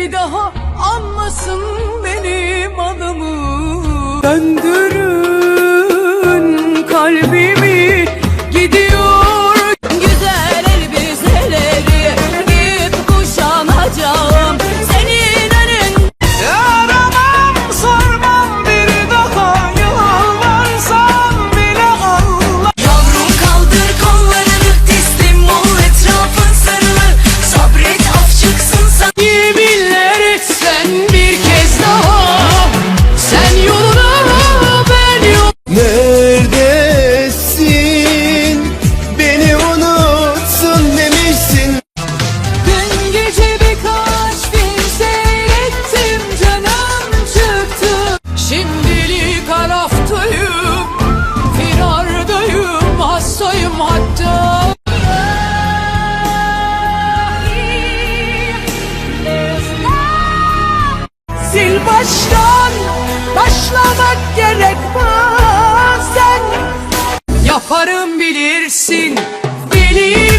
bir daha anmasın beni bana. Hastayım, firardayım, hastayım hatta. Sil baştan başlamak gerek bazen. Yaparım bilirsin, bilirsin